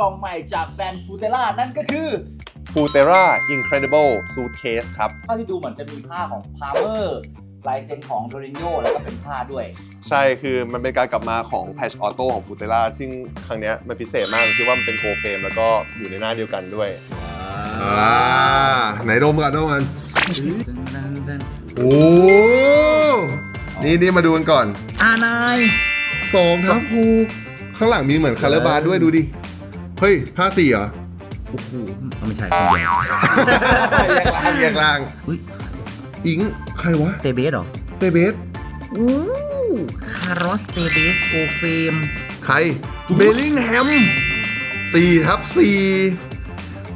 กล่องใหม่จากแบรนด์ฟูเตล่านั่นก็คือฟูเตรา Incredible Suitcase ครับ เท่าที่ดูเหมือนจะมีผ้าของพาเมอร์ลายเซ็นของโดรินโยแล้วก็เป็นผ้าด้วย ใช่คือมันเป็นการกลับมาของ Patch Auto ของฟูเตราซึ่งครั้งเนี้ยมันพิเศษมากที่ว่ามันเป็นโคเฟรมแล้วก็อยู่ในหน้าเดียวกันด้วย อ่าไหนดมก่อนดมกันโอ้นี่นี่มาดูกันก่อนอานายสองครับผูกข้างหลังมีเหมือนคาร์บาร์ด้วยดูดิ เฮ้ยผ้าสีเหรอโอ้โหเอาไม่ใช่คนเดียวแยกล่างแยกล่าง อุ้ยอิง ใครวะ เตเบสเหรอ เตเบสอู้คาร์ลอสเตเบสโกเฟม ใคร เบลลิงแฮมสี่ทับสี่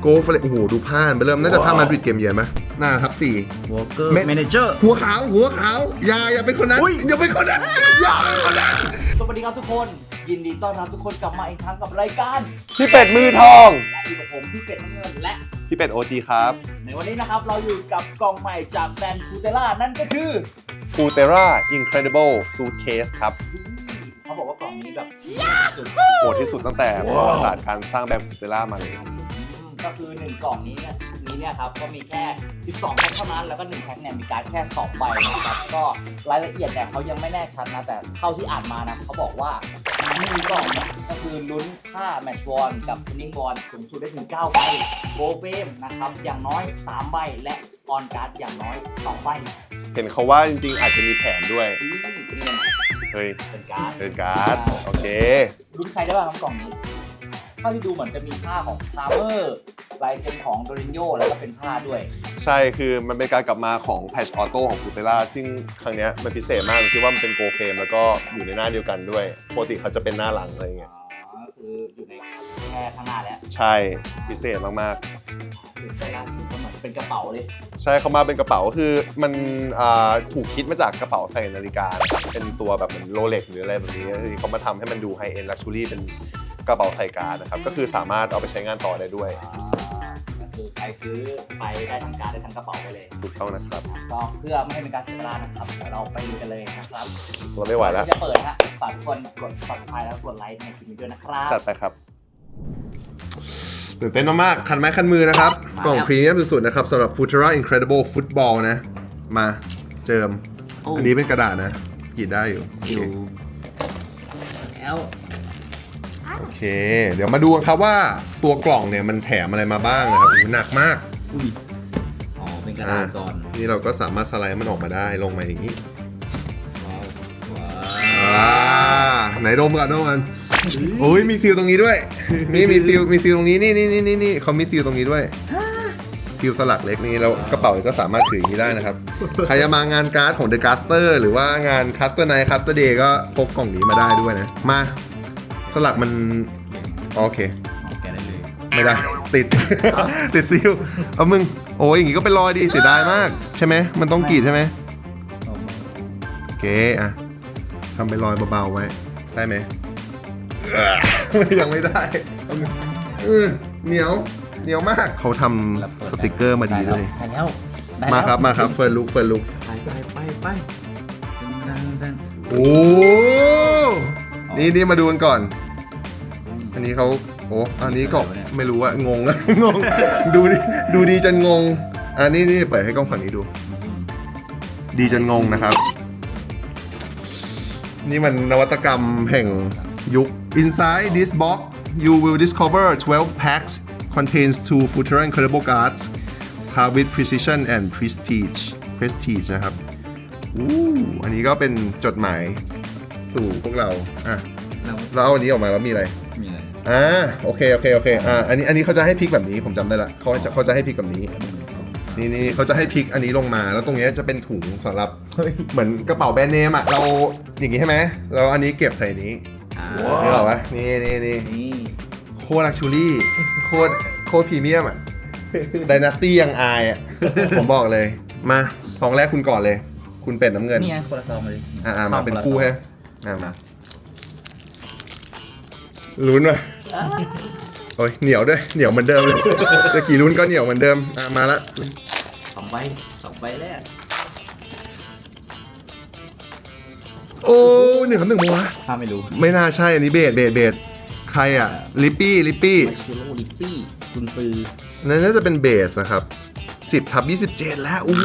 โกเฟลโอ้โห ดูผ้าไปเริ่ม น่าจะผ้ามาดริดเกมเยือนไหมหน้าทับสี่วอลเกอร์เมแมเนเจอร์ หัวขาว หัวขาว อย่า อย่าเป็นคนนั้น อย่าเป็นคนนั้น อย่าเป็นคนนั้น สวัสดีครับทุกคน ยินดีต้อนรับทุกคนกลับมาอีกครั้งกับรายการพี่เป็ดมือทอง และอยู่กับผมพี่เป็ดน้ำเงินและพี่เป็ด OG ครับ ในวันนี้นะครับเราอยู่กับกล่องใหม่จากแบรนด์ฟูเตล่านั่นก็คือ ฟูเตรา Incredible Suitcase ครับเขาบอกว่ากล่องนี้แบบสุด โหดที่สุดตั้งแต่ประวัติศาสตร์การสร้างแบรนด์ฟูเตรามาเลย ก็คือ 1 กล่องนี้เนี่ยนี้เนี่ยครับก็มีแค่ 12 แพ็คเท่านั้น แล้วก็ 1 แพ็คเนี่ยมีการดแค่2ใบนะครับก็รายละเอียดเนี่ยเขายังไม่แน่ชัดนะแต่เท่าที่อ่านมานะเขาบอกว่ามีกล่องเนี่ยก็คือลุ้นค่าแมตช์บอลกับทินนิ่งบอลสูงสุดได้ถึง9ใบโกเฟมนะครับอย่างน้อย 3 ใบและออนการ์ดอย่างน้อย 2 ใบเห็นเขาว่าจริงๆ อาจจะมีแถมด้วย อืมนี่เฮ้ยเป็นการ์ดเดินการ์ดโอเค ลุ้นใครได้บ้างครับกล่องนี้ เท่าที่ดูเหมือนจะมีผ้าของพาเมอร์ลายเซ็นของโดรินโยแล้วก็เป็นผ้าด้วย ใช่คือมันเป็นการกลับมาของ Patch Auto ของฟูเตราซึ่งครั้งเนี้ยมันพิเศษมากที่ว่ามันเป็นโกเฟรมแล้วก็อยู่ในหน้าเดียวกันด้วยปกติเขาจะเป็นหน้าหลังอะไรเงี้ยอ๋อคืออยู่ในแค่ข้างหน้าแล้วใช่พิเศษมากคือใช่แล้วคือเหมือนเป็นกระเป๋าเลยๆ ใช่เขามาเป็นกระเป๋าคือมันอ่าถูกคิดมาจากกระเป๋าใส่นาฬิกานะครับเป็นตัวแบบเหมือนโรเล็กหรืออะไรแบบนี้คือเขามาทำให้มันดูไฮเอ็นลักชูรี่เป็น กระเป๋าใส่การดนะครับ ก็คือสามารถเอาไปใช้งานต่อได้ด้วยอ่าก็คือใครซื้อไปได้ทั้งการดได้ทั้งกระเป๋าไปเลยถูกต้องนะครับก็เพื่อไม่ให้เป็นการเสียเวลานะครับเดี๋ยวเราไปดูกันเลยนะครับตัวไม่ไหวแล้วก่อนที่จะเปิดนะฮะฝากทุกคนกด subscribe แล้วกดไลค์ในคลิปนี้ด้วยนะครับ จัดไปครับตื่นเต้นมากๆคันไม้คันมือนะครับ กล่องพรีเมียมสุดๆนะครับสำหรับ Futura Incredible Football นะ มาเจิมโอ้อันนี้เป็นกระดาษนะกรีดได้อยู่โอเคอยู่แล้ว โอเค เดี๋ยวมาดูกันครับว่าตัวกล่องเนี่ยมันแถมอะไรมาบ้างนะครับอู้หนักมาก อุ้ยอ๋อ เป็นกระดาษก่อนนี่เราก็สามารถสไลด์มันออกมาได้ลงมาอย่างนี้ว้าวว้าอ่าไหนดมก่อนดมกันโอ้ยมีซีลตรงนี้ด้วย นี่มีซีลมีซีลตรงนี้นี่นี่นี่นี่นี่เขามีซีลตรงนี้ด้วยซีลสลักเล็กนี่แล้วกระเป๋าก็สามารถถืออย่างนี้ได้นะครับใครจะมางานการ์ดของ The Caster หรือว่างาน Caster Night Caster Day ก็พกกล่องนี้มาได้ด้วยนะมา สลักมันโอเค เอาแกะได้เลย ไม่ได้ ติด ติดซีลเอามึง โอ้ยอย่างงี้ก็เป็นรอยดีเสียดายมาก ใช่ไหมมันต้องกรีดใช่ไหมเอามาโอเคอะทำเป็นรอยเบาๆไว้ได้ไหมเอ่อยังไม่ได้เอามือเออเหนียวเหนียวมากเขาทำสติกเกอร์มาดีด้วยได้แล้วได้มาแล้วครับมาครับเฟิร์นลุกเฟิร์นลุกไปไปไปไปดังดังโอ้ นี่นี่มาดูกันก่อน อันนี้เขาโอ้อันนี้ก็ไม่รู้อะงงอะงง ดูดิดูดีจนงง อันนี้นี่เปิดให้กล้องฝั่งนี้ดู ดีจนงงนะครับ นี่มันนวัตกรรมแห่งยุค Inside this box you will discover 12 packs contains two Futura Incredible Cards carved with precision and prestige prestige นะครับอู้อันนี้ก็เป็นจดหมาย สู่พวกเราอะแล้วแล้วเอาอันนี้ออกมาแล้วมีอะไรมีอะไรอ่าโอเคโอเคโอเคอ่าอันนี้อันนี้เขาจะให้พลิกแบบนี้ผมจำได้ละเขาจะเขาจะให้พลิกแบบนี้ นี่นี่เขาจะให้พลิกอันนี้ลงมา แล้วตรงเนี้ยจะเป็นถุงสำหรับเหมือนกระเป๋าแบรนด์เนมอะเราอย่างงี้ใช่ไหมแล้วอันนี้เก็บใส่นี้อ่านึกออกปะนี่นี่นี่นี่โคตรลักชูรี่โคตรโคตรพรีเมียมอะด y นาสตี้ยังอายอะผมบอกเลยมาซองแรกคุณก่อนเลย คุณเป็ดน้ำเงิน นี่ไงคนละซองเลยอ่าอ่ามาเป็นคู่ฮะ อ่ามาลุ้นว่ะโอ้ยเหนียวด้วยเหนียวเหมือนเดิมเลยตะกี้ลุ้นก็เหนียวเหมือนเดิมอ่ามาละสองใบสองใบแรกโอ้หนึ่งคำหนึ่งมัวะถ้าไม่รู้ไม่น่าใช่อันนี้เบสเบสเบสใครอะลิปปี้ลิปปี้มาเชโลลิปปี้คุณซือนั่นน่าจะเป็นเบสนะครับ10ทับ27แล้วอุ้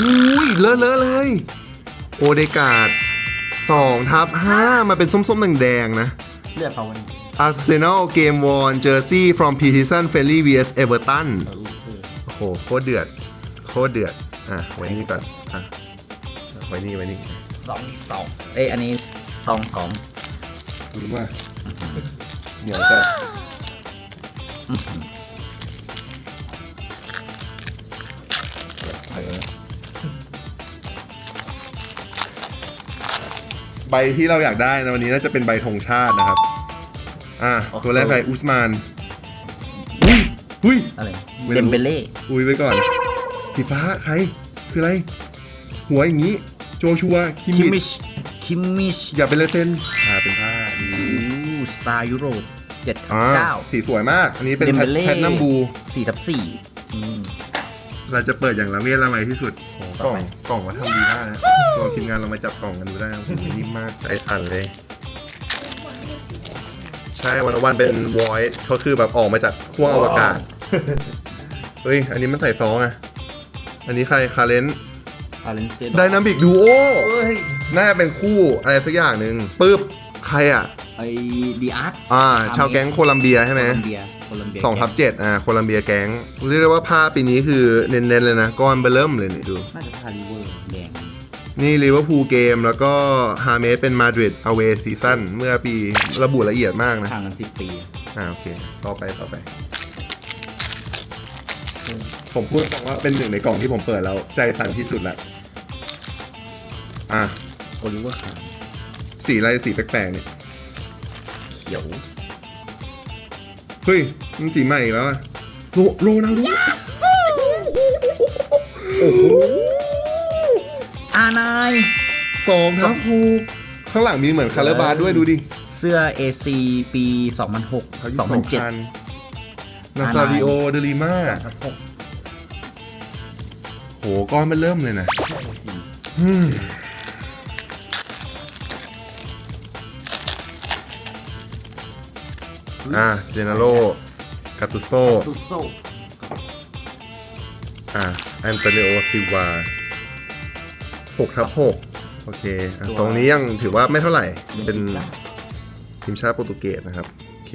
ยเลอะเลอะเลย โอเดกาด 2ทับ5มาเป็นส้มๆแดงๆนะเลือดเขาวันนี้ Arsenal Game Won Jersey from Pre-season Friendly vs Everton เออเออโอ้โหโคตรเดือดโคตรเดือดอะไว้นี่ก่อนอะไว้นี่ไว้นี่สองสองเอ้ยอันนี้สองสองรู้ว่าเดี๋ยวจะ ใบที่เราอยากได้ในวันนี้น่าจะเป็นใบธงชาตินะครับ อะตัวแรกใครอุสมานอุ้ยอุ้ยอะไรไม่รู้เดมเบเล่อุ้ยไว้ก่อนสีฟ้าใครคืออะไร หัวอย่างนี้ โจชัวคิคิมมิมิชชคิมมิชอย่าเป็นเลเซนอ่าเป็นผ้าดีอู้สตาร์ยุโรปเจ็ดอ่าเก้าสีสวยมาก อันนี้เป็นเดมเบเล่แพทนัมบูสี่ทับสี่อืม เราจะเปิดอย่างละเมียดละไมที่สุดโอ้กต่ล่อองไปกล่องมาทำดีมากนะตัวทีมงานเรามาจับกล่องกันดูได้นะโอ้โหนิ่มมากใจสั่นเลย ใช่วันวันเป็นวอยเขาคือแบบออกมาจากขั้วอวกาศ เฮ้ย อันนี้มันใส่ซองอะอันนี้ใครคาเลนอาเลนเซไดนามิกดูโอเฮ้ย น่าจะเป็นคู่อะไรสักอย่างหนึ่งปึ๊บ ใครอะ ไอดีอาร์ตอ่า ชาวแก๊งโคลัมเบียใช่ไหมโคลัมเบียโคลัมเบียสองทับเจ็ดอ่าโคลัมเบียแก๊งเรียกได้ว่าผ้าปีนี้คือเน้นๆเลยนะก้อนเบลเริ่มเลยนี่ดู น่าจะพาริเวอร์แดงนี่ลิเวอร์พูลเกมแล้วก็ฮาเมสเป็นมาดริดอเวซีซั่นเมื่อปีระบุละเอียดมากนะห่างกันสิบปี อ่าโอเค ต่อไปต่อไป ผมพูดตรงว่าเป็นหนึ่งในกล่องที่ผมเปิดแล้ว ใจสั่นที่สุดละอะโอลิเวอร์ขาวสีอะไรสีแปลกๆเนี่ยเขียว เฮ้ยมันสีใหม่อีกแล้วอะโรโรนัลโดอานาย สองทับหกข้างหลังมีเหมือนคาร์บาร์ด้วยดูดิเสื้อ AC ปี 2006 เขายี่สิบสองพัน2007 นาซาริโอเดลิมาโหก้อนมันเริ่มเลยนะ อืม อะเจเนโรคาตุโซตุโซอะแอนโตนิโอซิวาหกทับหกโอเคอะตรงนี้ยังถือว่าไม่เท่าไหร่ เป็นทีมชาติโปรตุเกสนะครับ โอเค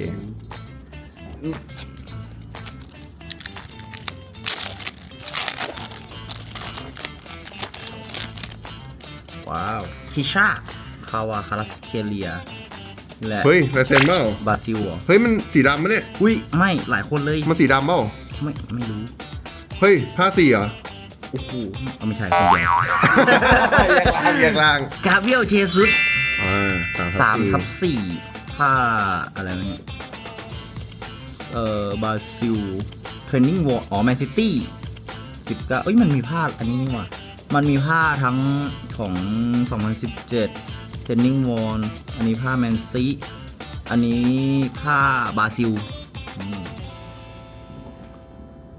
ว้าว คิชา คาวาคารัสเคเลีย และเฮ้ยลายเซ็นเปล่าบราซิลเหรอเฮ้ยมันสีดำมะเนี่ยอุ้ยไม่หลายคนเลยมันสีดำเปล่าไม่ไม่รู้เฮ้ยผ้าสีเหรอโอ้โหเอาไม่ใช่คนเดียวแยกล่างแยกล่างกาเบรียลเชซุสอ่าสาสามมทับสี่ค่าอะไรวะเนี่ยเอ่อบราซิลเทรนนิ่งวอลอ๋อแมนซิตี้สิบเก้าเอ้ยมันมีผ้าอันนี้นี่หว่ามันมีผ้าทั้งของ 2017 เทรนนิ่งวอลอันนี้ผ้าแมนซีอันนี้ผ้าบราซิลอืม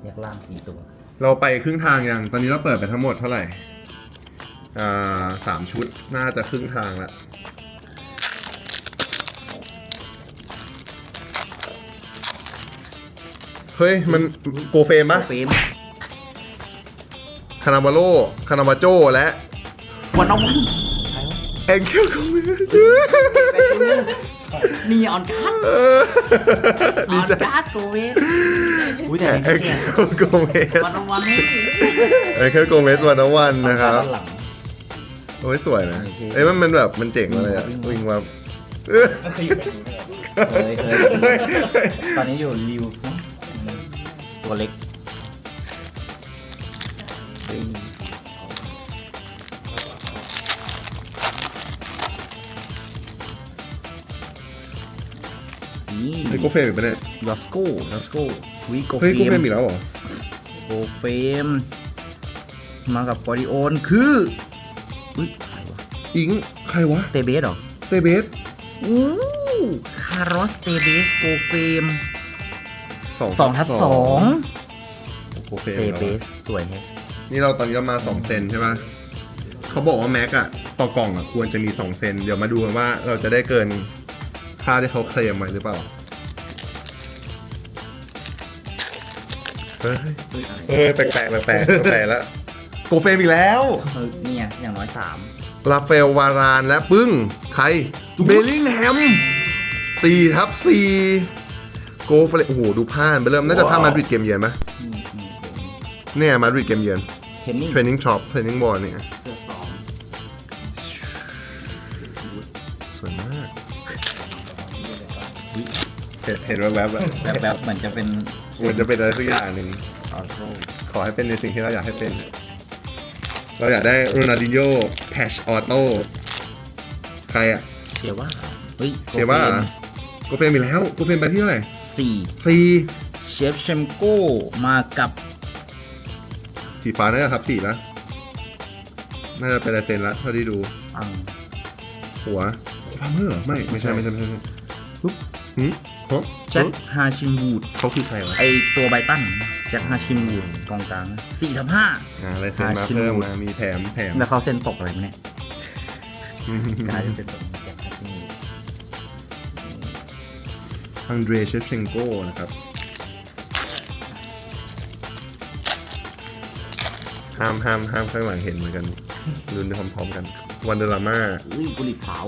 แยกล่างสี่ตัว เราไปครึ่งทางยัง ตอนนี้เราเปิดไปทั้งหมดเท่าไหร่ อ่าสามชุด น่าจะครึ่งทางละเฮ้ย มันโกเฟมปะเฟรมคานาวาโลคานาวาโจและวันเอาวัน แองเคิลโกเมสนีออนการ์ดเอออดีอนใจการ์ดโกเวสอุ้ยแต่แองนี่เคิลโกเมสวันเอาวันแองเคิลโกเมสวันวันนะครับด้านหลังโอ้ยสวยนะโอเคเอ้ยมันมันแบบมันเจ๋งมาเลยอะวิ่งวิ่งมามาเออเคยเคยเฮ้ยตอนนี้อยู่ริวส์มั้งตัวเล็ก ไอ้โกเฟมอีกปะเนี่ยยอสโก้ยอสโก้วิโกเฮ้ยเฟโกเฟมมอีกแล้วเหรอโกเฟม มากับกอริโอนคืออุ้ยใครวะอิงใครวะเตเบสเหรอเตเบสอู้คารอสเตเบสโกเฟมสองสองทับสองโกเฟมเตแล้วเบอะสสวยแฮะนี่เราตอนนี้เรามา2เซนใช่ไหมเขาบอกว่าแม็กอะต่อกล่องอะควรจะมี2เซนเดี๋ยวมาดูกันว่าเราจะได้เกิน ค่าที่เขาเคลมไว้หรือเปล่า เฮ้ยเฮ้ยแปลกแปลกแปลกแปลกแล้วโกเฟมอีกแล้วเนี่ยอย่างน้อยสามลาเฟลวารานและปึ้ง ใคร เบลลิงแฮมสี่ทับสี่โกเฟลโอ้โห ดูผ่านไปเริ่ม น่าจะผ่านมาดริดเกมเยือนไหมเนี่ย มาดริดเกมเยือนนเทรนนิ่งช็อป เทรนนิ่งบอลเนี่ย เห็นเห็นแวบๆแล้วแบบแบบเหมือนจะเป็นมันจะเป็นอะไรสักอย่างหนึ่ง ออโต้ขอให้เป็นในสิ่งที่เราอยากให้เป็น เราอยากได้โรนัลดินโญ่แพชออโต้ใครอะเชียร์ว่าเฮ้ยเชียร์ว่าโกเฟมอีกแล้วโกเฟมไปที่เท่าไหร่สี่สี่เชฟเชมโก้มากับสีฟ้าน่าจะทับสี่แล้วน่าจะเป็นลายเซ็นละเท่าที่ดูอังหัวพาเมอร์ไม่ ไม่ใช่ ไม่ใช่ ไม่ใช่ปุ๊บหืมฮะ แจ็คฮาชินวูดเขาคือใครวะไอตัวไบตันแจ็คฮาชินวูดกองกลางสี่ทับห้าอ่าลายเซ็นมาฮาชินเพิ่มวูดมามีแถมแถมแล้วเขาเซ็นตกอะไรไหมเนี่ยกลายเป็นตกแจ็คฮาชินวูดอังเดรเชฟเชงโกนะครับห้ามห้ามห้ามข้างหลังเห็นเหมือนกันลุ้นไปพร้อมๆกันวันเดอร์มาอุ้ยกุหลีบขาว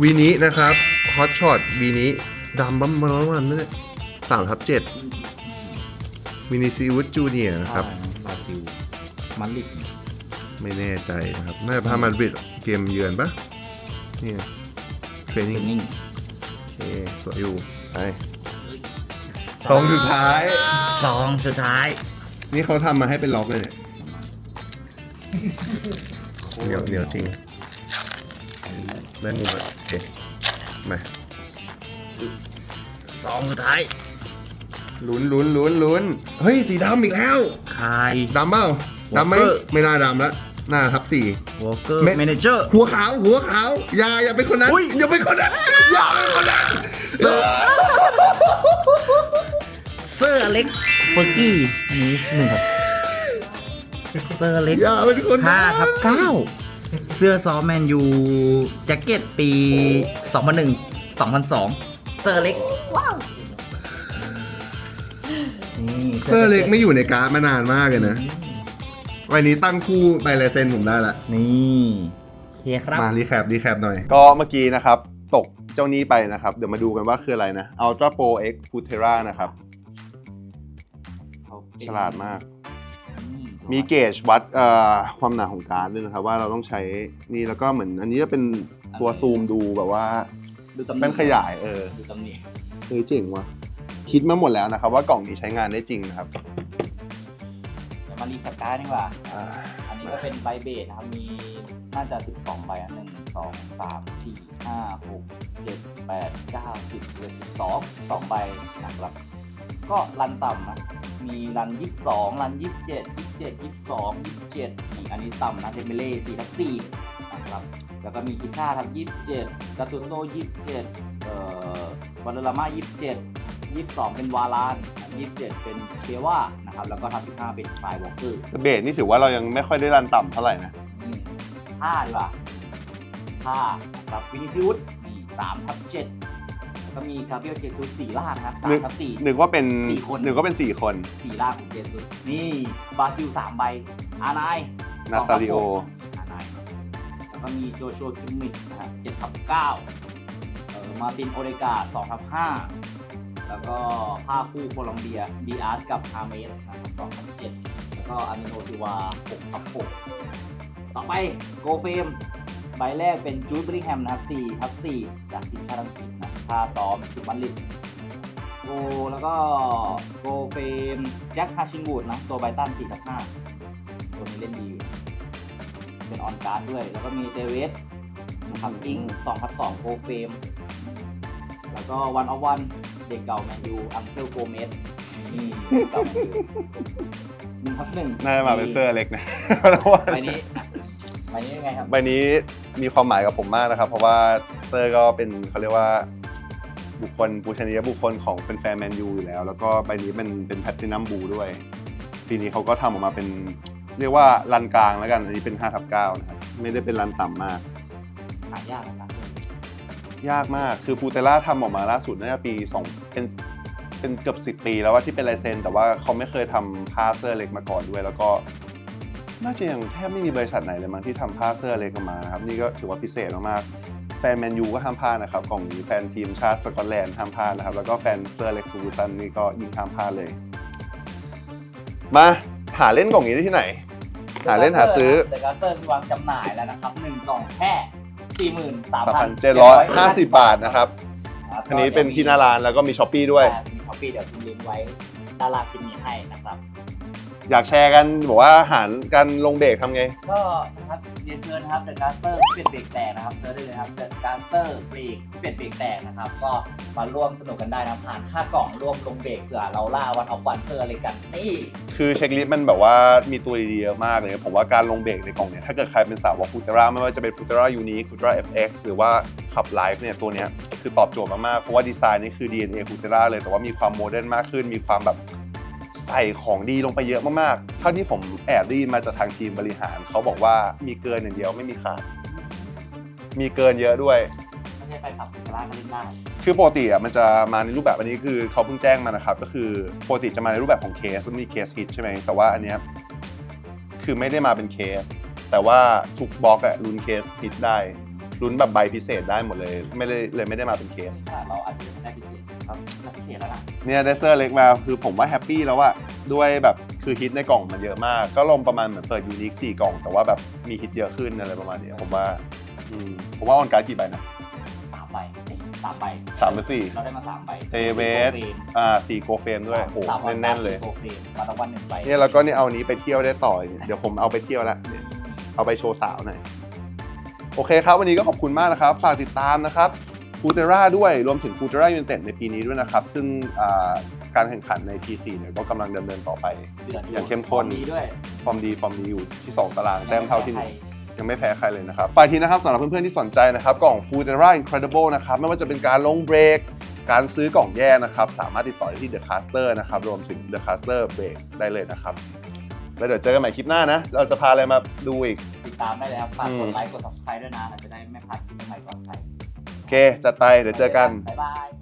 วีนี้นะครับ ฮอตช็อตวีนี้ดำบัมมันมันนั่นแหละสามทับเจ็ดวินิซีวุฒจูเนียนะครับบราซิลมันลิกไม่แน่ใจนะครับ น่าจะพามาดริดเกมเยือนปะนี่เทรนเทนิ่รงนนิ่งโอเคสวยอยู่ไปสองสุดท้ายซองสุดท้าย นี่เขาทำมาให้เป็นล็อกเลยเนี่ยเหนียวเหนียวจริงได้มุมอะโอเค มาซองสุดท้ายลุ้นลุ้นลุ้นลุ้นเฮ้ย สีดำอีกแล้วคายดำเปล่าดำไหม Walker ไม่น่าดำแล้วหน้าทับสี่ วอลเกอร์เม แมเนเจอร์ หัวขาวหัวขาวอย่าอย่าเป็นคนนั้นอย่าเป็นคนนั้นอย่าเป็นคนนั้นเซอร์เซอร์อเล็กเฟอร์กี้นี่หนึ่งครับเซอร์อเล็กอย่าเป็นคนห้านั้นทับเก้า เสื้อซ้อมแมนยูแจ็คเก็ตปี 2001 2002 เซอร์เล็กว้าวนี่เซอร์เล็กไม่อยู่ในการ์ดมานานมากเลยนะ วันนี้ตั้งคู่ใบลายเซ็นผมได้ละ นี่โอเคครับ มารีแคปรีแคปหน่อย ก็เมื่อกี้นะครับ ตกเจ้านี้ไปนะครับ เดี๋ยวมาดูกันว่าคืออะไรนะ Ultra Pro X f u t e r a นะครับ ฉลาดมาก มีเกจวัดเอ่อความหนาของการ์ดด้วยนะครับว่าเราต้องใช้นี่แล้วก็เหมือนอันนี้จะเป็นตัวซูมดูแบบว่าดูตำหนิแป้นขยายเออดูตำหนิเฮ้ยเจ๋งว่ะคิดมาหมดแล้วนะครับ ว่ากล่องนี้ใช้งานได้จริงนะครับเดี๋ยวมารีแคปการ์ดดีกว่าอ่า อันนี้ก็เป็นใบเบสนะครับ มีน่าจะ 12 ใบอะหนึ่งสองสามสี่ห้าหกเจ็ดแปดเก้าสิบเอ็ดสิบสองสองใบนะครับ ก็รันต่ำนะ มีรันยี่สิบสองรันยี่สิบเจ็ดยี่สิบเจ็ดยี่สิบสองยี่สิบเจ็ดนี่อันนี้ต่ำนะเทมเบเล่สี่ทับสี่นะครับแล้วก็มีกิท่าทับยี่สิบเจ็ดกาตูโต้ยี่สิบเจ็ดเอ่อวันเดอร์มายี่สิบเจ็ดยี่สิบสองเป็นวาลานยี่สิบเจ็ดเป็นเชว่านะครับ แล้วก็ทับสิบห้าเป็นไฟวอลเกอร์เบสนี่ถือว่าเรายังไม่ค่อยได้รันต่ำเท่าไหร่นะอืมห้าดีกว่าห้านะครับวินิซิอุสนี่สามทับเจ็ดแล้ว ก็มีคาเบียลเจซุสสี่ล่างนะครับสานึมกทับสี่นึกว่าเป็นสี่คนนึกว่าเป็นสี่คนสี่ล่างของเจซุสนี่บราซิลสามใบ อานายนาซาริโอ อานายแล้วก็มีโจชัวคิมมิกนะฮะเจ็ดทับเก้าเอ่อมาตินโอเดกาสองทับห้าแล้วก็ผ้าคู่โคลอมเบียดีอาร์สกับฮาเมสนะครับสองทับเจ็ดแล้วก็อามิโนติวาหกทับหกต่อไปโกเฟมใบแรกเป็นจูดบริงแฮมนะครับ4ทับ4จากทีมชาติอังกฤษนะ ท่าซ้อมสุดมันลิตโกแล้วก็โกเฟมแจ็คฮาชินวูดนะตัวไบตัน4ทับ5ตัวนี้เล่นดีอยู่เป็นออนการ์ดด้วย แล้วก็มีเตเวสนะครับอิง2ทับ2โกเฟม แล้วก็วันออฟวันเด็กเก่าแมนยูอังเคิลโกเมสนี่เด็กเก่าแมนยูหนึ่งทับหนึ่งน่าจะมาเป็นเซอร์เล็กนะใบนี้อะใบนี้ยังไงครับ ใบนี้มีความหมายกับผมมากนะครับ เพราะว่าเซอร์ก็เป็นเขาเรียกว่า บุคคลปูชนียบุคคลของเป็นแฟนแมนยูอยู่แล้ว แล้วก็ใบนี้เป็นเป็นแพตตินัมบูด้วย ปีนี้เขาก็ทำออกมาเป็นเรียกว่ารันกลางแล้วกัน อันนี้เป็น5ทับ9นะครับ ไม่ได้เป็นรันต่ำมาก หายากนะครับยากมาก คือปูเตล่าทำออกมาล่าสุดน่าจะปี2เป็นเป็นเกือบ10 ปีแล้วว่าที่เป็นลายเซ็น แต่ว่าเขาไม่เคยทำผ้าเสื้อเล็กมาก่อนด้วย แล้วก็ น่าจะยังแทบไม่มีบริษัทไหนเลยมั้งที่ทำผ้าเสื้อเล็กออกมานะครับ นี่ก็ถือว่าพิเศษมากๆ แฟนแมนยูก็ห้ามพลาดนะครับกล่องนี้แฟนทีมชาติสกอตแลนด์ห้ามพลาดนะครับ แล้วก็แฟนเสื้อเล็กฟูบูซันนี่ก็ยิ่งห้ามพลาดเลย มาหาเล่นกล่องนี้ได้ที่ไหน หาเล่นหาซื้อ เดอะกัสเตอร์วางจำหน่ายแล้วนะครับหนึ่งกล่องแค่สี่หมื่นสามสามพัพันนเจ็ดร้อยห้าสิบบาทนะครับครับ อันนี้เป็นที่หน้าร้านแล้วก็มีช้อปปีด้วย มีคอปปี้เดี๋ยวคุณลิงก์ไว้ด้านล่างคลิปนี้ให้นะครับ อยากแชร์กันบอกว่าหารกันลงเบรกทำไง ก็นะครับเรียนเชิญนะครับเดอะกัสเตอร์เปลี่ยนเบรกแตกนะครับเซิร์ชได้เลยครับเดอะกัสเตอร์เบรกเปลี่ยนเบรกแตกนะครับ ก็มาร่วมสนุกกันได้นะครับผ่านค่ากล่องร่วมลงเบรกเผื่อเราล่าวันออฟวันเซอร์อะไรกันนี่คือเช็คลิสต์มันแบบว่ามีตัวดีๆเยอะมากเลย ผมว่าการลงเบรกในกล่องเนี่ยถ้าเกิดใครเป็นสาวกฟูเตราไม่ว่าจะเป็นฟูเตรายูนิคฟูเตรา FX หรือว่าขับไลฟ์เนี่ยตัวเนี้ยคือตอบโจทย์มากๆเพราะว่าดีไซน์นี่คือ DNA ฟูเตราเลยแต่ว่ามีความโมเดิร์นมากขึ้นมีความแบบ ใส่ของดีลงไปเยอะมากๆ เท่าที่ผมแอบได้ยินมาจากทางทีมบริหาร เขาบอกว่ามีเกินอย่างเดียวไม่มีขาด มีเกินเยอะด้วย ไม่ใช่ไปขับกระล่างก็เล่นได้คือปกติอะมันจะมาในรูปแบบอันนี้คือเขาเพิ่งแจ้งมานะครับ ก็คือปกติจะมาในรูปแบบของเคสมีเคสฮิตใช่ไหมแต่ว่าอันเนี้ยคือไม่ได้มาเป็นเคส แต่ว่าทุกบล็อกอะลุ้นเคสฮิตได้ลุ้นแบบใบพิเศษได้หมดเลย ไม่ได้เลยไม่ได้มาเป็นเคสขนาดเราอาจจะยังไม่ได้พิเศษ ครับได้พิเศษแล้วนะเนี่ยได้เซอร์เล็กมาคือผมว่าแฮปปี้แล้วอะด้วยแบบคือฮิตในกล่องมันเยอะมาก ก็ลงประมาณเหมือนเปิดยูนิคสี่กล่อง แต่ว่าแบบมีฮิตเยอะขึ้นอะไรประมาณเนี้ยผมว่าอืมผมว่าออนการ์ดกี่ใบนะ สามใบเอ้ยสามใบสามหรือสี่เราได้มาสามใบเทเวส อ่าสี่โกเฟมด้วยโอ้โหสามวัแน่นๆเลยโปรเฟรมมาตะวันหนึ่งใบเนี่ยแล้วก็เนี่ยเอาอันนี้ไปเที่ยวได้ต่อเนี่ยเดี๋ยวผมเอาไปเที่ยวละเนี่ยเอาไปโชว์สาวหน่อย โอเคครับ วันนี้ก็ขอบคุณมากนะครับ ฝากติดตามนะครับ ฟูเตราด้วยรวมถึงฟูเตรายูเนเต็ดในปีนี้ด้วยนะครับ ซึ่งอ่าการแข่งขันใน T4 เนี่ยก็กำลังดำเนินต่อไปดืดอย่างเข้มข้นดีด้วยฟอร์มดีฟอร์มดีอยู่ที่ 2 ตารางแต้มเท่าที่หนึ่งยังไม่แพ้ใครเลยนะครับไปทีนะครับสำหรับเพื่อนๆที่สนใจนะครับ กล่อง f o o d e r a Incredible นะครับ ไม่ว่าจะเป็นการลงเบรก การซื้อกล่องแยกนะครับ สามารถติดต่อได้ที่ The Caster นะครับ รวมถึง The Caster Breaks ได้เลยนะครับ แล้วเดี๋ยวเจอกันใหม่คลิปหน้านะ เราจะพาอะไรมาดูอีก ติดตามได้เลยครับ ฝากอืกมดไลค์ กด subscribe ด้วยนะเราจะได้ไม่พลาดคลิปใหม่ๆก่อนใครโอ เค จัดไป เดี๋ยวเจอกัน บ๊ายบาย